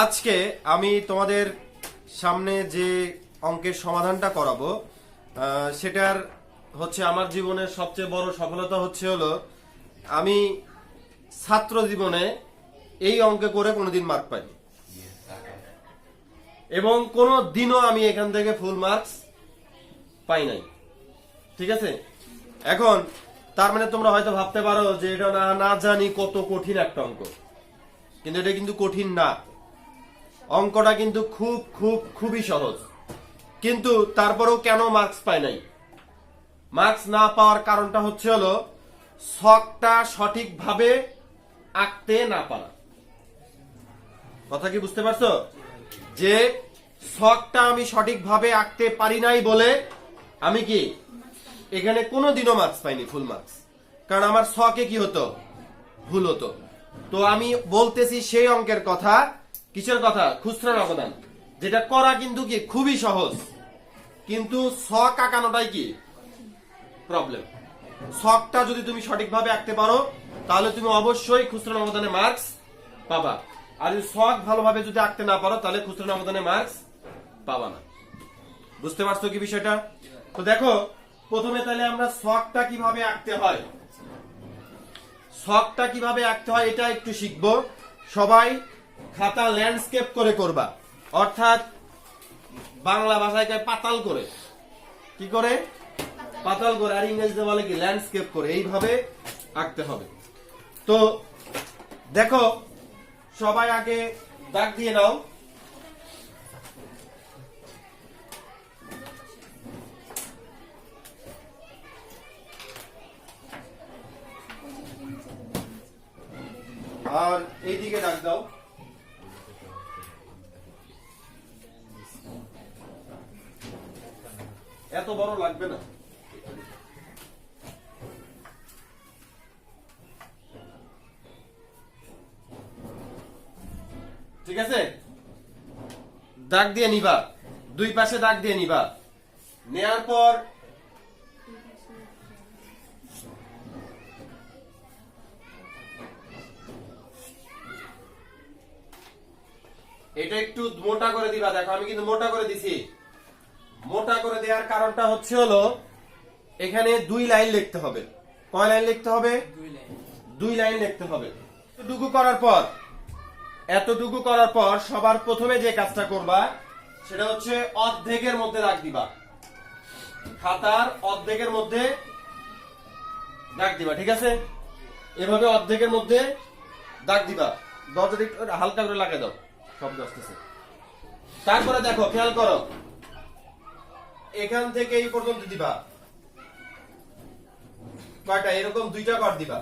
আজকে আমি তোমাদের সামনে যে অঙ্কের সমাধানটা করাবো সেটার হচ্ছে আমার জীবনের সবচেয়ে বড় সফলতা হচ্ছে হলো, আমি ছাত্র জীবনে এই অঙ্কে করে কোনোদিন মার্ক পাইনি। এবং কোনো দিনও আমি এখান থেকে ফুল মার্কস পাই নাই। ঠিক আছে? এখন, তার মানে তোমরা হয়তো ভাবতে পারো যে এটা না না জানি কত কঠিন একটা অঙ্ক। কিন্তু এটা কিন্তু কঠিন না। অঙ্কটা কিন্তু খুব খুব, খুবই সহজ। কিন্তু তারপরেও কেন মার্কস পায় নাই? মার্কস না পাওয়ার কারণটা হচ্ছে হলো, শখটা সঠিকভাবে আঁকতে না পারা। কথা কি বুঝতে পারছ? যে শখটা আমি সঠিকভাবে আঁকতে পারি নাই বলে আমি কি এখানে কোনো দিনও মার্কস পাইনি ফুল মার্কস কারণ আমার শখে কি হতো? ভুল হতো। তো আমি বলতেছি সেই অঙ্কের কথা কিসের কথা? খুচরা অবদান। যেটা করা কিন্তু কি? খুবই সহজ। কিন্তু শখ আঁকানোটাই কি? প্রবলেম শখটা যদি তুমি সঠিকভাবে আঁকতে পারো, তাহলে তুমি অবশ্যই খুচরা অবদানে মার্কস পাবা। আর যদি শখ ভালোভাবে যদি আঁকতে না পারো, তাহলে খুচরা অবদানে মার্কস পাবা না। বুঝতে পারছ কি বিষয়টা? তো দেখো, প্রথমে তাহলে আমরা শখটা কীভাবে আঁকতে হয়? শখটা কীভাবে আঁকতে হয়, এটা একটু শিখব। সবাই খাতা ল্যান্ডস্কেপ করে করবা। অর্থাৎ বাংলা ভাষায় পাতাল করে। কি করে? পাতাল করে। আর ইংরেজিতে বলে কি? ল্যান্ডস্কেপ করে। এইভাবে আঁকতে হবে। তো দেখো, সবাই আগে দাগ দিয়ে নাও। আর এইদিকে ডাক দাও। এত বড় লাগবে না। ঠিক আছে? দাগ দিয়ে নিবা। দুই পাশে দাগ দিয়ে নিবা। নেয়ার পর এটা একটু মোটা করে দিবা। দেখো, আমি কিন্তু মোটা করে দিছি। মোটা করে দেওয়ার কারণটা হচ্ছে হলো এখানে দুই লাইন লিখতে হবে। কয় লাইন লিখতে হবে? দুই লাইন। লিখতে হবে। এতটুকু করার পর এতটুকু করার পর সবার প্রথমে যে কাজটা করবা সেটা হচ্ছে অর্ধেকের মধ্যে রাখ দিবা। খাতার অর্ধেকের মধ্যে দাগ দিবা ঠিক আছে? এভাবে অর্ধেকের মধ্যে দাগ দিবা। দরজাটা হালকা করে লাগিয়ে দাও শব্দ আসতেছে। তারপরে দেখো খেয়াল করো এখান থেকে এই পর্যন্ত দিবা। কয়টা? এরকম দুইটা কর দিবা।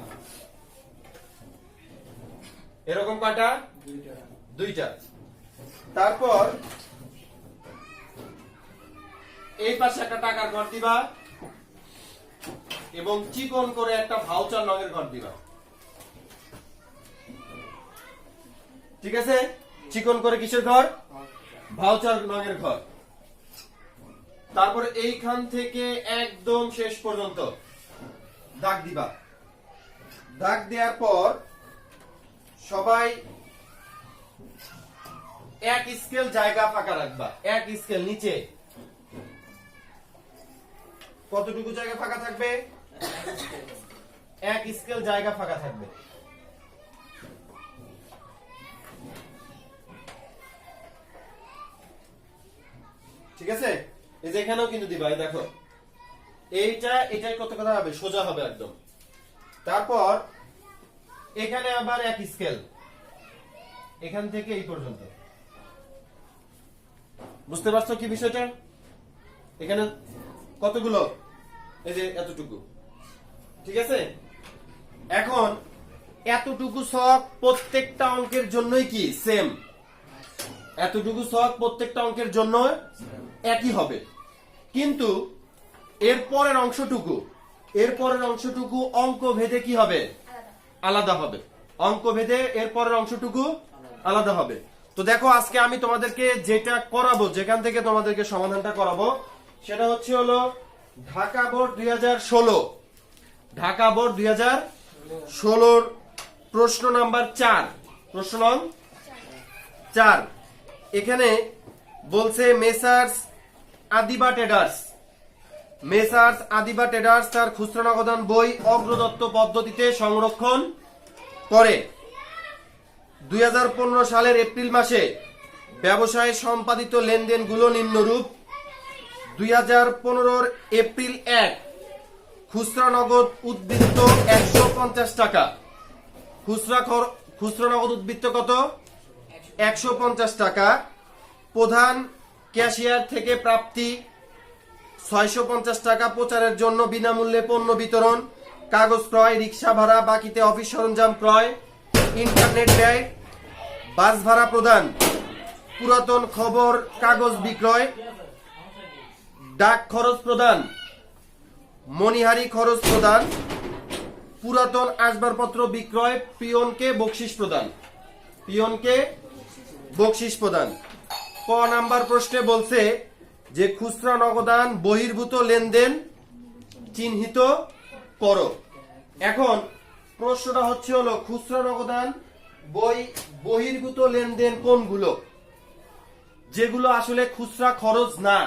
এরকম কয়টা? দুইটা। তারপর এই পাশে একটা টাকার ঘর দিবা এবং চিকন করে একটা ভাউচার রঙের ঘর দিবা। ঠিক আছে? চিকন করে কিসের ঘর? ভাউচার রঙের ঘর। তারপরে এইখান থেকে একদম শেষ পর্যন্ত। দাগ দিবা। দাগ দেওয়ার পর সবাই এক স্কেল জায়গা ফাঁকা রাখবা। এক স্কেল নিচে। কতটুকু জায়গা ফাঁকা থাকবে? এক স্কেল জায়গা ফাঁকা থাকবে। ঠিক আছে? এই যে এখানেও কিন্তু দিবা দেখো। এইটা এটাই কত কথা হবে? সোজা হবে একদম। তারপর, এখানে আবার এক স্কেল এখান থেকে এই পর্যন্ত। বুঝতে পারছ কি বিষয়টা? এখানে কতগুলো? এই যে এতটুকু। ঠিক আছে? এখন, এতটুকু শখ প্রত্যেকটা অঙ্কের জন্যই কি? সেম এতটুকু শখ প্রত্যেকটা অঙ্কের জন্য একই হবে। কিন্তু এর পরের অংশটুকু এর পরের অংশটুকু অঙ্ক ভেদে কি হবে? আলাদা। হবে। অঙ্ক ভেদে এর পরের অংশটুকু আলাদা। হবে। তো দেখো আজকে আমি তোমাদেরকে যেটা করাবো যেখান থেকে তোমাদেরকে সমাধানটা করাবো সেটা হচ্ছে হলো ঢাকা বোর্ড দুই হাজার ষোলো। ঢাকা বোর্ড দুই হাজার ষোলোর প্রশ্ন নাম্বার চার। প্রশ্ন চার। এখানে বলছে messrs Adiba traders messrs Adiba traders তার খুচরা নগদান বই অগ্রদত্ত পদ্ধতিতে সংরক্ষণ করে। দুই হাজার পনেরো সালের এপ্রিল মাসে ব্যবসায় সম্পাদিত লেনদেনগুলো নিম্নরূপ। দুই হাজার পনেরোর এপ্রিল এক, খুচরা নগদ উদ্বৃত্ত একশো পঞ্চাশ টাকা। খুচরা খুচরা নগদ উদ্বৃত্ত কত? একশো পঞ্চাশ টাকা। প্রধান ক্যাশিয়ার থেকে প্রাপ্তি ছয়শো পঞ্চাশ টাকা প্রচারের জন্য বিনামূল্যে পণ্য বিতরণ, কাগজ ক্রয়, রিক্সা ভাড়া, বাকিতে অফিস সরঞ্জাম ক্রয়, ইন্টারনেট ব্যয়, বাস ভাড়া প্রদান, পুরাতন খবর, কাগজ বিক্রয়, ডাক খরচ প্রদান, মণিহারি খরচ প্রদান, পুরাতন আসবাবপত্র বিক্রয়, পিয়নকে বকশিস প্রদান, পিয়নকে বকশিস প্রদান। ক নাম্বার প্রশ্নে বলছে যে খুচরা নগদান বহির্ভূত লেনদেন চিহ্নিত করো। এখন প্রশ্নটা হচ্ছে হলো, খুচরা নগদান বই বহির্ভূত লেনদেন কোনগুলো? যেগুলো আসলে খুচরা খরচ না,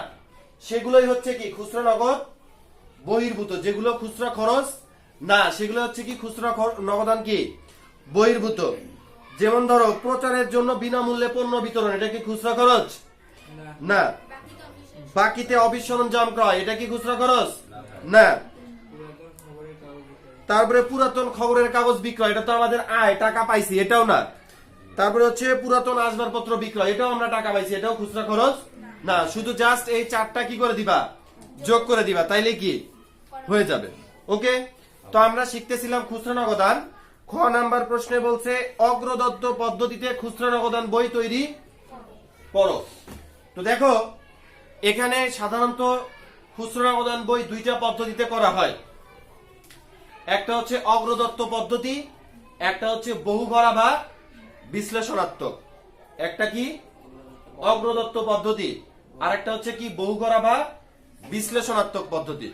সেগুলোই হচ্ছে কি খুচরা নগদ বহির্ভূত, যেগুলো খুচরা খরচ না, সেগুলো হচ্ছে কি খুচরা নগদান কি? বহির্ভূত। যেমন ধরো, প্রচারের জন্য বিনামূল্যে পণ্য বিতরণ, এটা কি খুচরা খরচ? না। বাকিতে অফিস সরঞ্জাম ক্রয়, এটা কি খুচরা খরচ? না। তারপরে পুরাতন খবরের কাগজ বিক্রয়, এটা তো আমাদের আয়, টাকা পাইছি, এটাও না। তারপরে হচ্ছে পুরাতন আসবাবপত্র বিক্রয়, এটাও আমরা টাকা পাইছি, এটাও খুচরা খরচ? না, শুধু জাস্ট এই চারটা কি করে দিবা? যোগ করে দিবা, তাইলে কি? হয়ে যাবে। ওকে তো আমরা শিখতেছিলাম খুচরা নগদান। খ নাম্বার প্রশ্নে বলছে, অগ্রদত্ত পদ্ধতিতে খুচরা নগদান বই তৈরি করো। তো দেখো, এখানে সাধারণত খুচরা নগদান বই দুইটা পদ্ধতিতে করা হয়। একটা হচ্ছে অগ্রদত্ত পদ্ধতি, একটা হচ্ছে বহুঘরা বা বিশ্লেষণাত্মক। একটা কি? অগ্রদত্ত পদ্ধতি আর একটা হচ্ছে কি? বহুঘরা বা বিশ্লেষণাত্মক পদ্ধতি।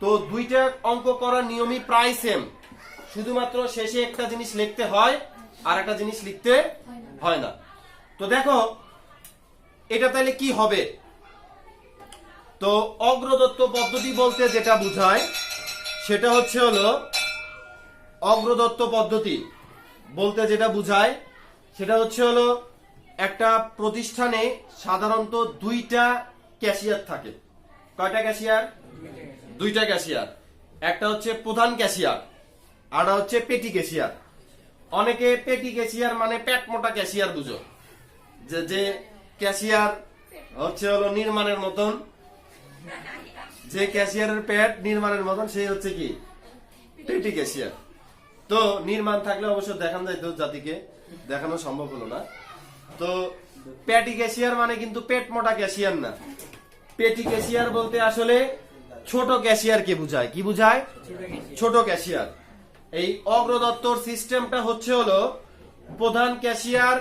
তো দুইটা অঙ্ক করার নিয়মই প্রায় সেম শুধুমাত্র শেষে একটা জিনিস লিখতে হয়, আর একটা জিনিস লিখতে হয় না। তো দেখো, এটা তাহলে কি হবে? তো অগ্রদত্ত পদ্ধতি বলতে যেটা বোঝায়, সেটা হচ্ছে হলো, অগ্রদত্ত পদ্ধতি বলতে যেটা বোঝায়, সেটা হচ্ছে হলো, একটা প্রতিষ্ঠানে সাধারণত দুইটা ক্যাশিয়ার থাকে। কয়টা ক্যাশিয়ার? দুইটা ক্যাশিয়ার। একটা হচ্ছে প্রধান ক্যাশিয়ার। আর হচ্ছে পেটি ক্যাশিয়ার। অনেকে পেটি ক্যাশিয়ার মানে পেট মোটা ক্যাশিয়ার বুঝো। যে যে ক্যাশিয়ার হচ্ছে হলো নির্মাণের মতন। যে ক্যাশিয়ারের প্যাড নির্মাণের মতন, সেই হচ্ছে কি? পেটি ক্যাশিয়ার। তো নির্মাণ থাকলে অবশ্য দেখান যাইতো জাতিকে। দেখানো সম্ভব হলো না। তো প্যাটি ক্যাশিয়ার মানে কিন্তু পেট মোটা ক্যাশিয়ার না। পেটি ক্যাশিয়ার বলতে আসলে ছোট ক্যাশিয়ার কে বুঝায়। কি বুঝায়? ছোট ক্যাশিয়ার। এই অগ্রদত্তর সিস্টেমটা হচ্ছে হলো, প্রধান ক্যাশিয়ার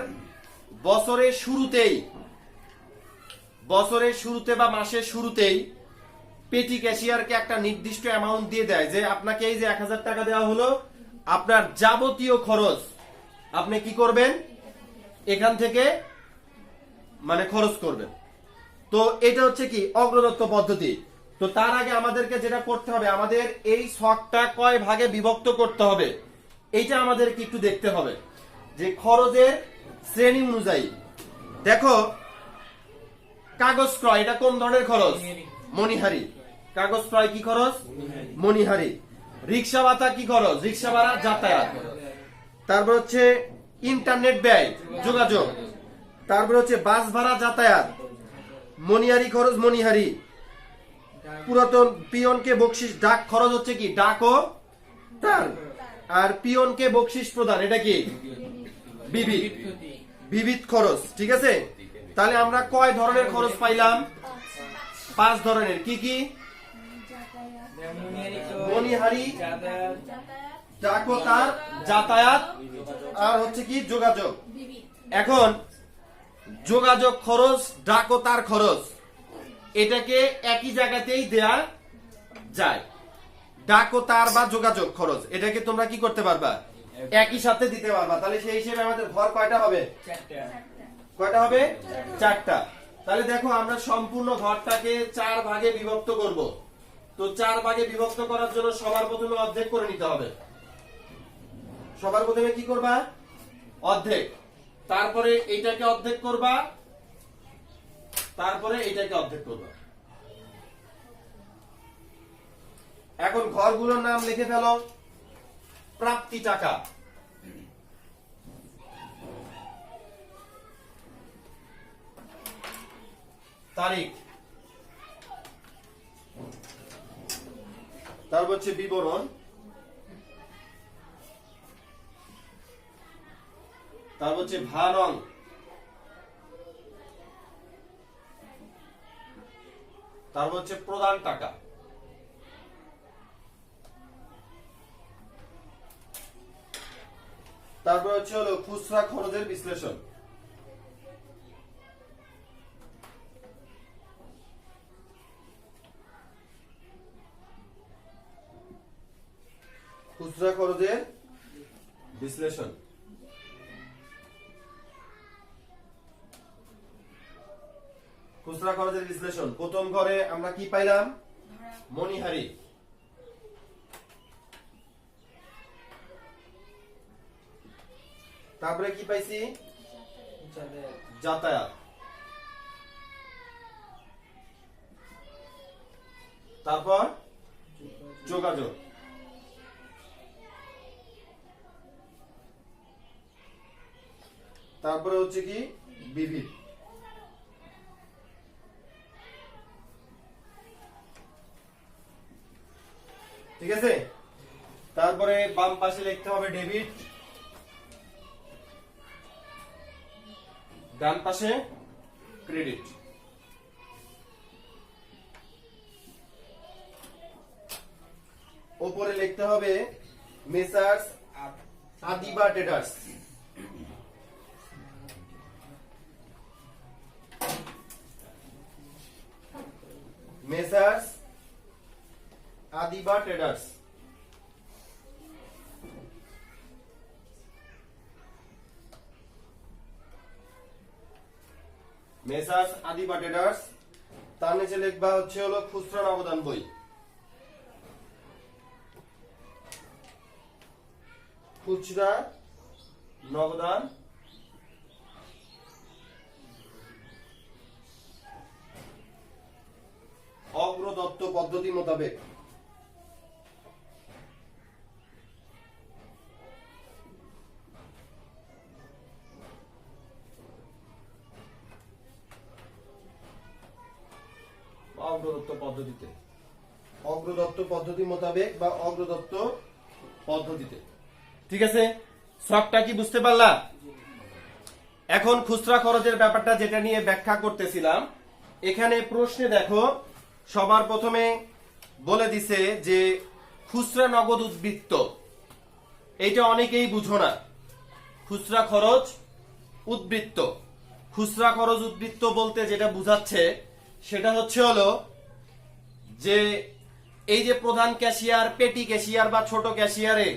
বছরের শুরুতেই, বছরের শুরুতে বা মাসের শুরুতেই পেটি ক্যাশিয়ারকে একটা নির্দিষ্ট অ্যামাউন্ট দিয়ে দেয় যে আপনাকে এই যে এক হাজার টাকা দেওয়া হলো, আপনার যাবতীয় খরচ আপনি কি করবেন? এখান থেকে মানে খরচ করবেন। তো এটা হচ্ছে কি? অগ্রদত্ত পদ্ধতি। তো তার আগে আমাদেরকে যেটা করতে হবে, আমাদের এই শখটা কয় ভাগে বিভক্ত করতে হবে? এইটা আমাদেরকে একটু দেখতে হবে। যে খরচের শ্রেণি অনুযায়ী। দেখো, কাগজ ক্রয়, এটা কোন ধরনের খরচ? মণিহারি। কাগজ ক্রয় কি খরচ? মণিহারি। রিক্সা ভাতা কি খরচ? রিক্সা ভাড়া, যাতায়াত। তারপর হচ্ছে ইন্টারনেট ব্যয়, যোগাযোগ। তারপর হচ্ছে বাস ভাড়া, যাতায়াত। মণিহারি খরচ মণিহারি। পুরাতন পিয়নকে বকশিস, ডাক খরচ হচ্ছে কি? ডাক ও তার আর পিয়নকে বকশিস প্রদান এটা কি? বিবিধ বিবিধ খরচ, ঠিক আছে? তাহলে আমরা কয় ধরনের খরচ পাইলাম? পাঁচ ধরনের। কি কি? মণিহারি, ডাক ও তার যাতায়াত, আর হচ্ছে কি যোগাযোগ। এখন যোগাযোগ খরচ, ডাক ও তার খরচ। এটাকে একই জায়গাতেই দেয়া যায়। ডাক ও তার বা যোগাযোগ, খরচ। এটাকে তোমরা কি করতে পারবা? একই সাথে দিতে পারবা। তাহলে সেই হিসেবে আমাদের ঘর কয়টা হবে? কয়টা হবে? চারটা। তাহলে দেখো, আমরা সম্পূর্ণ ঘরটাকে চার ভাগে বিভক্ত করব। তো চার ভাগে বিভক্ত করার জন্য সবার প্রথমে অর্ধেক করে নিতে হবে। সবার প্রথমে কি করবা? অর্ধেক। তারপরে এইটাকে অর্ধেক করবা তারপরে এটাকে অর্ধেক করবা। এখন ঘরগুলোর নাম লিখে ফেলো। প্রাপ্তি টাকা। তারিখ। তারপর হচ্ছে বিবরণ। তারপর হচ্ছে ভারং তারপর হচ্ছে প্রধান টাকা। তারপর হচ্ছে হলো খুচরা খরচের বিশ্লেষণ। খুচরা খরচের বিশ্লেষণ। খুচরা খরচের বিশ্লেষণ। প্রথম ঘরে আমরা কি পাইলাম? মণিহারি। তারপরে কি পাইছি? যাতায়াত। তারপর? যোগাযোগ। তারপরে হচ্ছে কি? বিবিধ ঠিক আছে? তারপরে বাম পাশে লিখতে হবে ডেবিট। ডান পাশে ক্রেডিট। ওপরে লিখতে হবে messrs Adiba traders messrs Adiba traders messrs Adiba traders তার নিচে লিখবা হচ্ছে হলো খুচরা নবদান বই। খুচরা নবদান অগ্রদত্ত পদ্ধতি মোতাবেক। অগ্রদত্ত পদ্ধতিতে? অগ্রদত্ত পদ্ধতি মোতাবেক বা অগ্রদত্ত পদ্ধতিতে। ঠিক আছে? শখটা কি বুঝতে পারলা? এখন খুচরা খরচের ব্যাপারটা যেটা নিয়ে ব্যাখ্যা করতেছিলাম এখানে প্রশ্নে দেখো সবার প্রথমে বলে দিছে যে খুচরা নগদ উদ্বৃত্ত এইটা অনেকেই বুঝো না। খুচরা খরচ উদ্বৃত্ত। খুচরা খরচ উদ্বৃত্ত বলতে যেটা বুঝাচ্ছে সেটা হচ্ছে হলো যে এই যে প্রধান ক্যাশিয়ার, পেটি ক্যাশিয়ার বা ছোট ক্যাশিয়ারে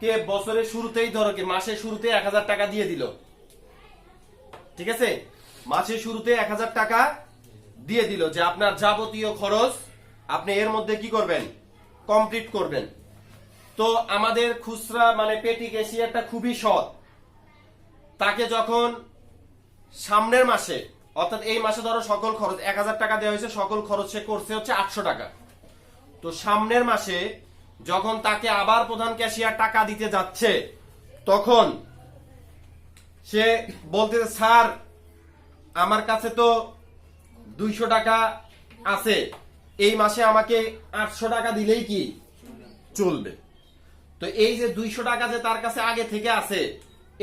কে বছরের শুরুতেই ধরো কি, মাসের শুরুতে এক হাজার টাকা দিয়ে দিল। ঠিক আছে? মাসের শুরুতে এক হাজার টাকা দিয়ে দিল যে আপনার যাবতীয় খরচ আপনি এর মধ্যে কি করবেন? কমপ্লিট করবেন। তো আমাদের খুচরা মানে পেটি ক্যাশিয়ারটা খুবই সৎ। তাকে যখন সামনের মাসে অর্থাৎ এই মাসে ধরো সকল খরচ, এক হাজার টাকা দেওয়া হয়েছে, সকল খরচ সে করছে হচ্ছে আটশো টাকা। তো সামনের মাসে যখন তাকে আবার প্রধান ক্যাশিয়ার টাকা দিতে যাচ্ছে, তখন সে বলতে স্যার, আমার কাছে তো দুইশো টাকা আছে, এই মাসে আমাকে আটশো টাকা দিলেই কি চলবে? তো এই যে দুইশো টাকা যে তার কাছে আগে থেকে আছে,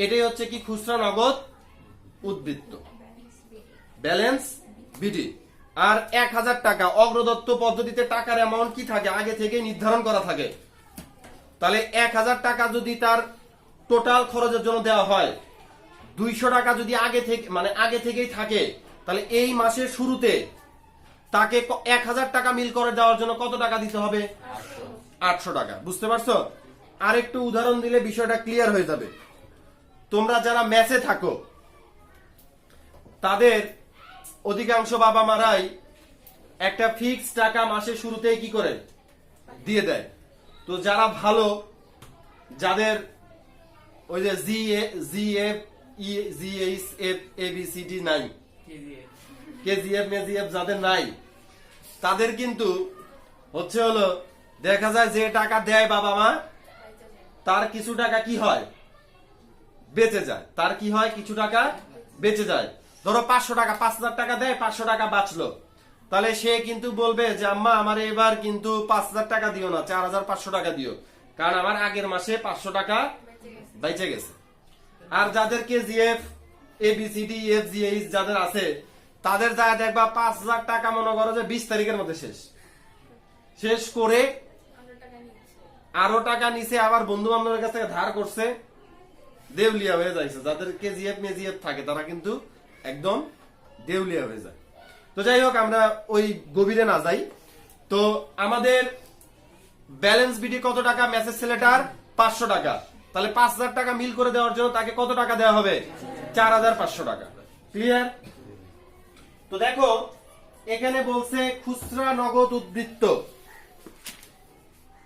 এটাই হচ্ছে কি খুচরা নগদ উদ্বৃত্ত। Balance BD. আর এক হাজার টাকা অগ্রদত্ত পদ্ধতিতে টাকার অ্যামাউন্ট কি থাকে? আগে থেকে নির্ধারণ করা থাকে। তাহলে এক হাজার টাকা যদি তার টোটাল খরচের জন্য দেওয়া হয়, দুইশো টাকা যদি আগে থেকে মানে আগে থেকেই থাকে, তাহলে এই মাসের শুরুতে তাকে এক হাজার টাকা মিল করে দেওয়ার জন্য কত টাকা দিতে হবে? আটশো টাকা। বুঝতে পারছ? আর একটু উদাহরণ দিলে বিষয়টা ক্লিয়ার হয়ে যাবে। তোমরা যারা ম্যাচে থাকো, তাদের অধিকাংশ বাবা মারাই একটা ফিক্স টাকা মাসের শুরুতেই কি করে? দিয়ে দেয়। তো যারা ভালো, যাদের ওই যে G A G F E G H F A B C D নাই কেজিএফ মেজিএফ যাদের নাই, তাদের কিন্তু হচ্ছে হলো, দেখা যায় যে টাকা দেয় বাবা মা তার কিছু টাকা কি হয়? বেঁচে যায়। তার কি হয়? কিছু টাকা বেঁচে যায়। ধরো পাঁচশো টাকা, পাঁচ হাজার টাকা দেয়, পাঁচশো টাকা বাঁচলো। তাহলে সে কিন্তু বলবে যে, আম্মা, আমার এবার কিন্তু পাঁচ হাজার টাকা দিও না, চার হাজার পাঁচশো টাকা দিও। কারণ আমার আগের মাসে পাঁচশো টাকা বেঁচে গেছে। আর যাদের কেজিএফ এবিসিডি এফ জিএইচ যাদের আছে, তাদের যা দেখবা, পাঁচ হাজার টাকা মনে করো যে বিশ তারিখের মধ্যে শেষ। শেষ করে আরও টাকা নিচে আবার বন্ধু বান্ধবের কাছ থেকে ধার করছে। দেউলিয়া হয়ে যাইছে। যাদের কেজিএফ মেজিএফ থাকে, তারা কিন্তু একদম দেউলিয়া হয়ে যায়। তো যাই হোক আমরা ওই গভীরে না যাই। তো আমাদের ব্যালেন্স বিডি কত টাকা? মেসেজ ছেলেটার পাঁচশো টাকা। তাহলে পাঁচ হাজার টাকা মিল করে দেওয়ার জন্য তাকে কত টাকা দেওয়া হবে? চার হাজার পাঁচশো টাকা। ক্লিয়ার তো দেখো এখানে বলছে খুচরা নগদ উদ্বৃত্ত।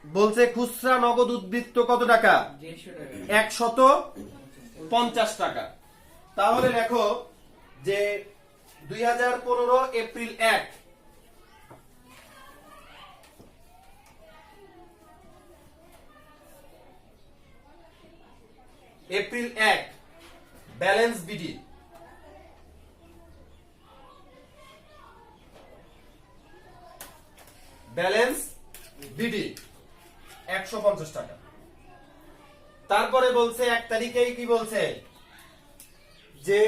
বলছে খুচরা নগদ উদ্বৃত্ত কত টাকা। একশত পঞ্চাশ টাকা। তাহলে দেখো যে দুই হাজার পনেরো এপ্রিল এক। এপ্রিল এক, ব্যালেন্স বিডি। ব্যালেন্স বিডি, একশো পঞ্চাশ টাকা। তারপরে বলছে, এক তারিখেই কি বলছে? যে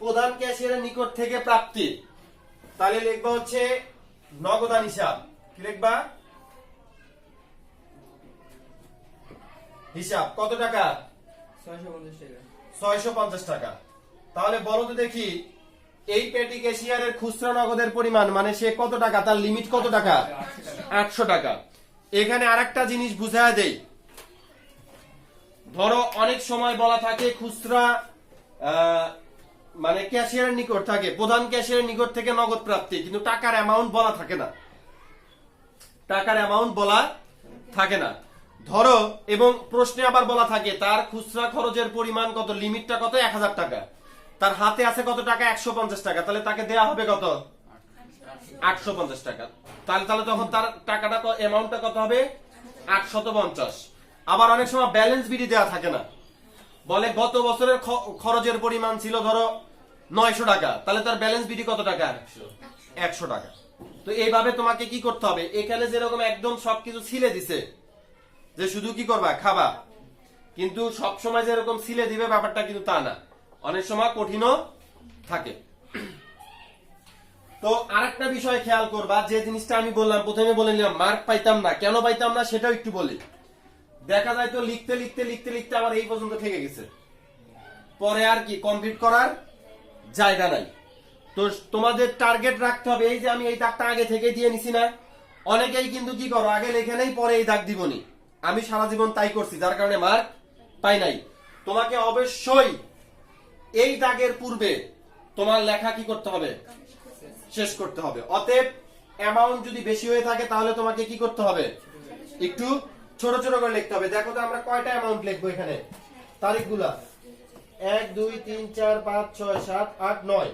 প্রধান ক্যাশিয়ারের নিকট থেকে প্রাপ্তি। তাহলে লিখবা হচ্ছে নগদান হিসাব। কি লিখবা? হিসাব। কত টাকা? ছয়শো পঞ্চাশ টাকা। তাহলে বলো তো দেখি এই পেটি ক্যাশিয়ারের খুচরা নগদের পরিমাণ মানে সে কত টাকা? তার লিমিট কত টাকা? আটশো টাকা। এখানে আরেকটা জিনিস বুঝায় দেই। ধরো অনেক সময় বলা থাকে খুচরা মানে ক্যাশিয়ারের নিকট থাকে, প্রধান ক্যাশিয়ারের নিকট থেকে নগদ প্রাপ্তি, কিন্তু টাকার অ্যামাউন্ট বলা থাকে না। টাকার অ্যামাউন্ট বলা থাকে না। ধরো, এবং প্রশ্নে আবার বলা থাকে, তার খুচরা খরচের পরিমাণ কত, লিমিটটা কত? এক হাজার টাকা। তার হাতে আছে কত টাকা? একশো পঞ্চাশ টাকা। তাহলে তাকে দেয়া হবে কত? আটশো পঞ্চাশ টাকা। তাহলে তাহলে তখন তার টাকাটা অ্যামাউন্টটা কত হবে? আটশত পঞ্চাশ। আবার অনেক সময় ব্যালেন্স বিডি দেওয়া থাকে না। বলে গত বছরের খরচের পরিমাণ ছিল ধরো নয়শো টাকা। তাহলে তার ব্যালেন্স বিডি কত টাকা? একশো। টাকা। তো এইভাবে তোমাকে কি করতে হবে? এখানে যেরকম একদম সবকিছু ছিলে দিছে, যে শুধু কি করবা? খাবা। কিন্তু সব সময় যেরকম ছিলে দিবে, ব্যাপারটা কিন্তু তা না। অনেক সময় কঠিনও থাকে। তো আরেকটা বিষয় খেয়াল করবা, যে জিনিসটা আমি বললাম, প্রথমে বলে নিলাম মার্ক পাইতাম না। কেন পাইতাম না সেটাও একটু বলি। দেখা যায় তো লিখতে লিখতে লিখতে লিখতে আমার এই পর্যন্ত থেকে গেছে। পরে আর কি কমপ্লিট করার জায়গা নাই। তো তোমাদের টার্গেট রাখতে হবে, এই যে আমি এই দাগটা আগে থেকে দিয়ে নিছি না। অনেকেই কিন্তু কি করো, আগে লেখে নেই, পরে এই দাগ দিবনি। আমি সারা জীবন তাই করছি, যার কারণে মার্ক পাই নাই। তোমাকে অবশ্যই এই দাগের পূর্বে তোমার লেখা কি করতে হবে? শেষ করতে হবে। অতএব অ্যামাউন্ট যদি বেশি হয়ে থাকে, তাহলে তোমাকে কি করতে হবে? একটু ছোট ছোট করে লিখতে হবে। দেখো তো আমরা কয়টা অ্যামাউন্ট লিখব এখানে? তারিখগুলা। এক, দুই, তিন, চার, পাঁচ, ছয়, সাত, আট, নয়।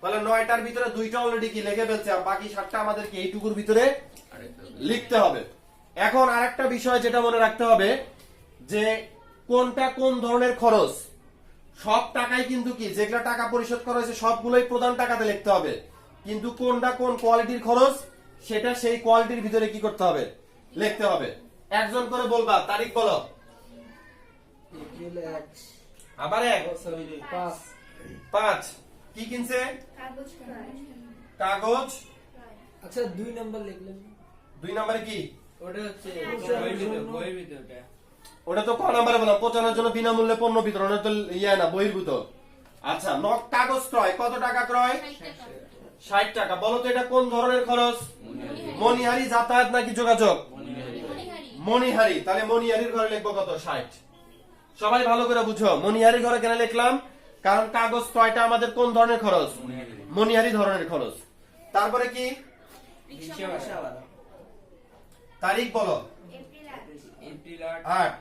তাহলে নয়টার ভিতরে দুইটা অলরেডি কি লিখে ফেলছে? আর বাকি সাতটা আমাদেরকে এইটুকুর ভিতরে লিখতে হবে। এখন আরেকটা বিষয় যেটা মনে রাখতে হবে, যে কোনটা কোন ধরনের খরচ? সব টাকাই কিন্তু কি, যেগুলা টাকা পরিশোধ করা হয়েছে, সবগুলোই প্রধান টাকাতে লিখতে হবে। কিন্তু কোনটা কোন কোয়ালিটির খরচ, সেটা সেই কোয়ালিটির ভিতরে কি করতে হবে? লিখতে হবে। একজন করে বলবা তারিখ বলো। আবার এক। পাঁচ। কি কিনছে? কাগজ। আচ্ছা দুই নাম্বার লিখলেন। দুই নম্বরে কি? ওটা হচ্ছে তো ক নাম্বারে বললাম পৌঁছানোর জন্য বিনামূল্যে পণ্য বিতরণ তো ইয়ে না বহির্ভূত। আচ্ছা নক কাগজ ক্রয় কত টাকা ক্রয়? ষাট টাকা। বলো তো এটা কোন ধরনের খরচ? মনিহারি যাতায়াত নাকি যোগাযোগ? মনিহারি তাহলে মনিহারির ঘরে লিখব কত? ষাট। সবাই ভালো করে বুঝো মনিহারির ঘরে কেন লিখলাম? কারণ কাগজ ক্রয়টা আমাদের কোন ধরনের খরচ? মনিহারি ধরনের খরচ। তারপরে কি? তারিখ বলো। আট।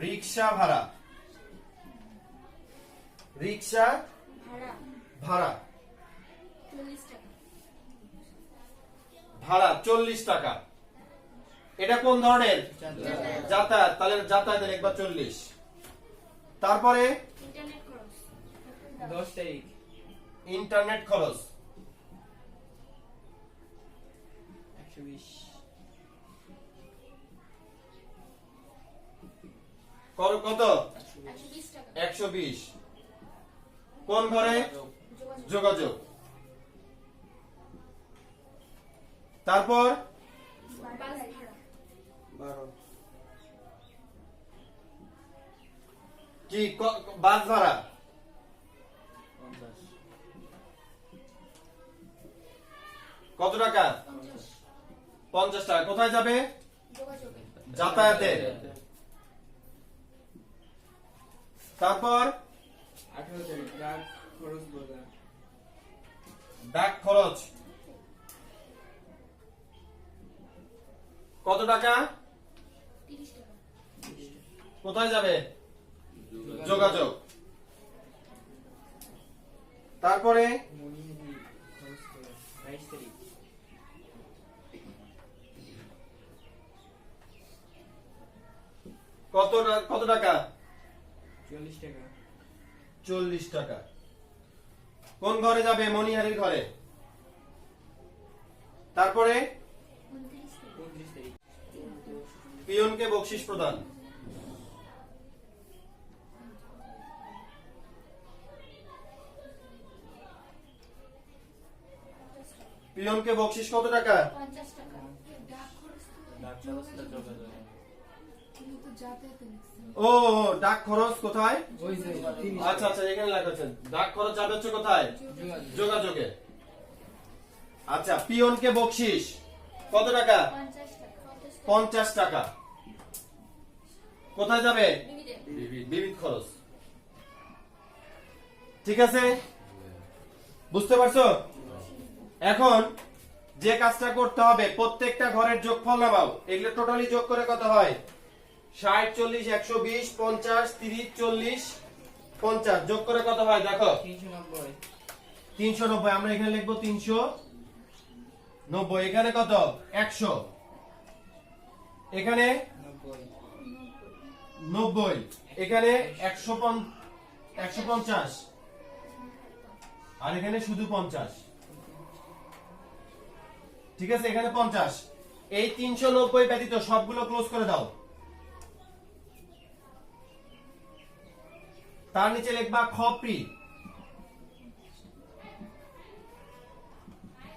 রিক্সা ভাড়া। রিক্সা ভাড়া। ভাড়া চল্লিশ টাকা। এটা কোন ধরনের? যাতায়াত। তাহলে যাতায়াতের একবার চল্লিশ। তারপরে? ইন্টারনেট খরচ। কত? একশো বিশ। কোন ঘরে? যোগাযোগ। তারপর? বারো কি বাস ভাড়া কত টাকা? পঞ্চাশ। টাকা। কোথায় যাবে? যাতায়াতে। তারপর? ডাক খরচ। কত টাকা? কোথায় যাবে? যোগাযোগ। তারপরে? কত কত টাকা? চল্লিশ টাকা। চল্লিশ টাকা। কোন ঘরে যাবে? মনিহারির ঘরে। তারপরে? পিয়নকে বকশিস প্রদান। পিয়নকে বকশিস কত টাকা? ও ডাক খরচ কোথায়? আচ্ছা আচ্ছা এখানে লেখা আছে। ডাক খরচ যাবে হচ্ছে কোথায়? যোগাযোগে। আচ্ছা পিয়নকে বকশিস। কত টাকা? পঞ্চাশ টাকা কোথায় যাবে? বিবিধ খরচ। ঠিক আছে? বুঝতে পারছ? এখন যে কাজটা করতে হবে প্রত্যেকটা ঘরের যোগফল নামাও। এগুলো টোটালি যোগ করে কত হয়? ষাট চল্লিশ একশো বিশ পঞ্চাশ তিরিশ চল্লিশ পঞ্চাশ। যোগ করে কত হয় দেখো? তিনশো নব্বই। আমরা এখানে লিখব তিনশো নব্বই। এখানে কত? একশো। এখানে নব্বই। এখানে একশো একশো পঞ্চাশ। আর এখানে শুধু পঞ্চাশ। ঠিক আছে, এখানে পঞ্চাশ। এই তিনশো নব্বই ব্যতীত সবগুলো ক্লোজ করে দাও। তার নিচে লিখবা খপ্রি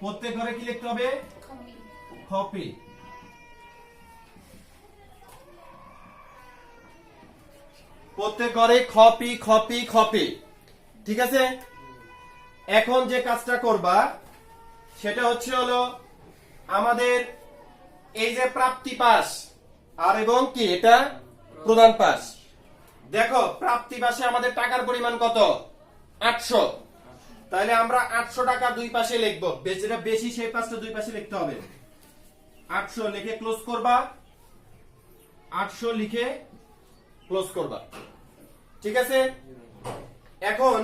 প্রত্যেক ঘরে কি লিখতে হবে? খপি প্রত্যেক ঘরে খপি খপি খপি ঠিক আছে? এখন যে কাজটা করবা, সেটা হচ্ছে হলো আমাদের এই যে প্রাপ্তি পাস, আর এবং কি, এটা প্রধান পাস। দেখো, প্রাপ্তি পাশে আমাদের টাকার পরিমাণ কত? আটশো। তাহলে আমরা আটশো টাকা দুই পাশে লিখব। যেটা বেশি, সেই পাশটা দুই পাশে লিখতে হবে। আটশো লিখে ক্লোজ করবা। আটশো লিখে ক্লোজ করবা। ঠিক আছে? এখন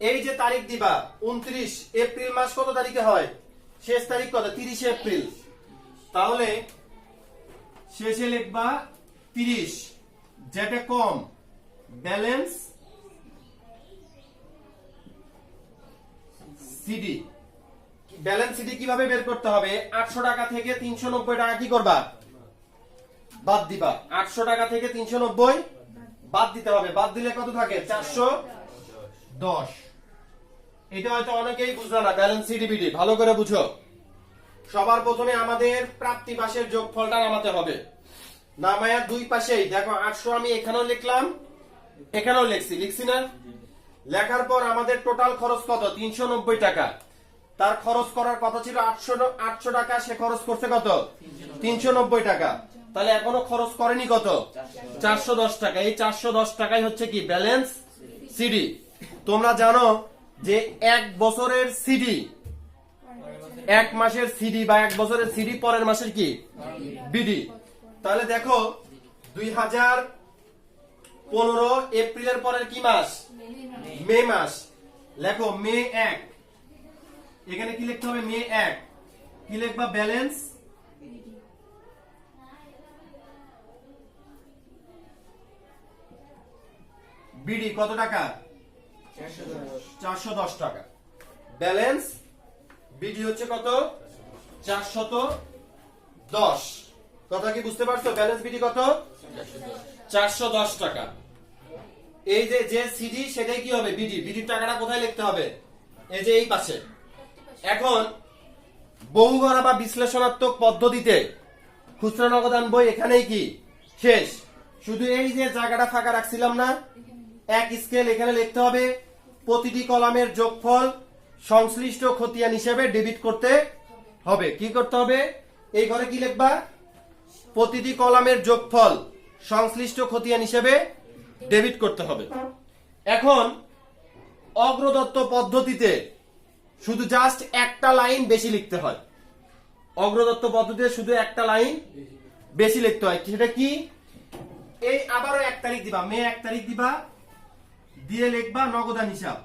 এই যে তারিখ দিবা, উনত্রিশ এপ্রিল মাস কত তারিখে হয়? শেষ তারিখ কত? তিরিশে এপ্রিল। তাহলে শেষে লিখবা তিরিশ। যেটা কম ব্যালেন্স সিডি ব্যালেন্স সিডি কীভাবে বের করতে হবে? আটশো টাকা থেকে তিনশো নব্বই টাকা কি করবা? বাদ দিবা। আটশো টাকা থেকে তিনশো নব্বই বাদ দিতে হবে। বাদ দিলে কত থাকে? চারশো দশ। এটা হয়তো অনেকেই বুঝলো না ব্যালেন্স সিডিবিডি ভালো করে বুঝো। সবার প্রথমে আমাদের প্রাপ্তি পাশের যোগফলটা নামাতে হবে। নামায়া দুই পাশেই, দেখো আটশো আমি এখানেও লিখলাম, এখানেও লিখছি লিখছি না? লেখার পর আমাদের টোটাল খরচ কত? তিনশো নব্বই টাকা। তার খরচ করার কথা ছিল আটশো আটশো টাকা, সে খরচ করছে কত? তিনশো নব্বই টাকা। তাহলে এখনও খরচ করেনি কত? চারশো দশ টাকা। এই চারশো দশ টাকাই হচ্ছে কি? ব্যালেন্স সিডি তোমরা জানো যে এক বছরের সিডি। এক মাসের সিডি বা এক বছরের সিডি, পরের মাসের কি? বিডি। তাহলে দেখো, দুই হাজার পনেরো এপ্রিলের পরের কি মাস? মে মাস। লেখো, মে এক। এখানে কি লিখতে হবে? মে এক। কি লিখবা? ব্যালেন্স? বিডি, কত টাকা? চারশো দশ টাকা। ব্যালেন্স বিডি হচ্ছে কত? চারশত দশ। কথা কি বুঝতে পারছ? ব্যালেন্স বিডি কত? চারশো দশ টাকা। এই যে যে সিডি, সেটাই কি হবে? বিডি। বিডির টাকাটা কোথায় লিখতে হবে? এই যে এই পাশে। এখন বহু গণা বা বিশ্লেষণাত্মক পদ্ধতিতে খুচরা নগদান বই এখানেই কি? শেষ। শুধু এই যে জায়গাটা ফাঁকা রাখছিলাম না এক স্কেল এখানে লিখতে হবে, প্রতিটি কলামের যোগফল সংশ্লিষ্ট খতিয়ান হিসেবে ডেবিট করতে হবে। কি করতে হবে? এই ঘরে কি লিখবা? প্রতিটি কলামের যোগফল সংশ্লিষ্ট খতিয়ান হিসেবে ডেবিট করতে হবে। এখন অগ্রদত্ত পদ্ধতিতে শুধু জাস্ট একটা লাইন বেশি লিখতে হয়। অগ্রদত্ত পদ্ধতিতে শুধু একটা লাইন বেশি লিখতে হয়। সেটা কি? এই আবারও এক তারিখ দিবা। মে এক তারিখ দিবা। দিয়ে লিখবা নগদান হিসাব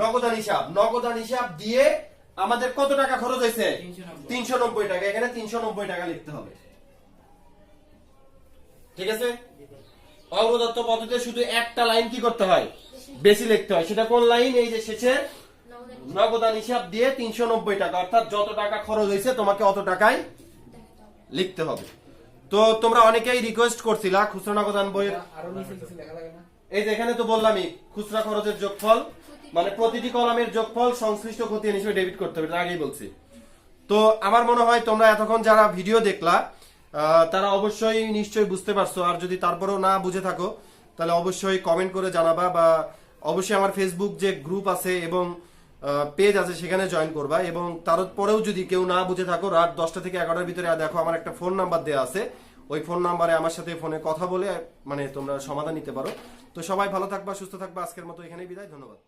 নগদান হিসাব নগদান হিসাব দিয়ে আমাদের কত টাকা খরচ হয়েছে? তিনশো নব্বই। টাকা এখানে তিনশো নব্বই টাকা লিখতে হবে। ঠিক আছে? অগ্রদত্ত পদ্ধতিতে শুধু একটা লাইন কি করতে হয়? বেশি লিখতে হয়। সেটা কোন লাইন? এই যে শেষের নগদান হিসাব দিয়ে তিনশো নব্বই টাকা। অর্থাৎ যত টাকা খরচ হয়েছে তোমাকে অত টাকায় লিখতে হবে। তো তোমরা অনেকেই রিকোয়েস্ট করছিলা খুচরা নগদান বইয়ের এই যে এখানে তো বললামই, খুচরা খরচের যোগফল মানে প্রতিটি কলামের যোগফল সংশ্লিষ্ট খতিয়ান হিসেবে ডেবিট করতে হবে আগেই বলছি। তো আমার মনে হয় তোমরা এতক্ষণ যারা ভিডিও দেখলা তারা অবশ্যই নিশ্চয়ই বুঝতে পারছ, আর যদি তারপরেও না বুঝে থাকো, তাহলে অবশ্যই কমেন্ট করে জানাবা বা অবশ্যই আমার ফেসবুক যে গ্রুপ আছে এবং পেজ আছে সেখানে জয়েন করবা এবং তারপরেও যদি কেউ না বুঝে থাকো, রাত দশটা থেকে এগারোটার ভিতরে দেখো আমার একটা ফোন নাম্বার দেওয়া আছে, ওই ফোন নাম্বারে আমার সাথে ফোনে কথা বলে মানে তোমরা সমাধান নিতে পারো। তো সবাই ভালো থাকবা, সুস্থ থাকবা, আজকের মতো এখানেই বিদায়, ধন্যবাদ।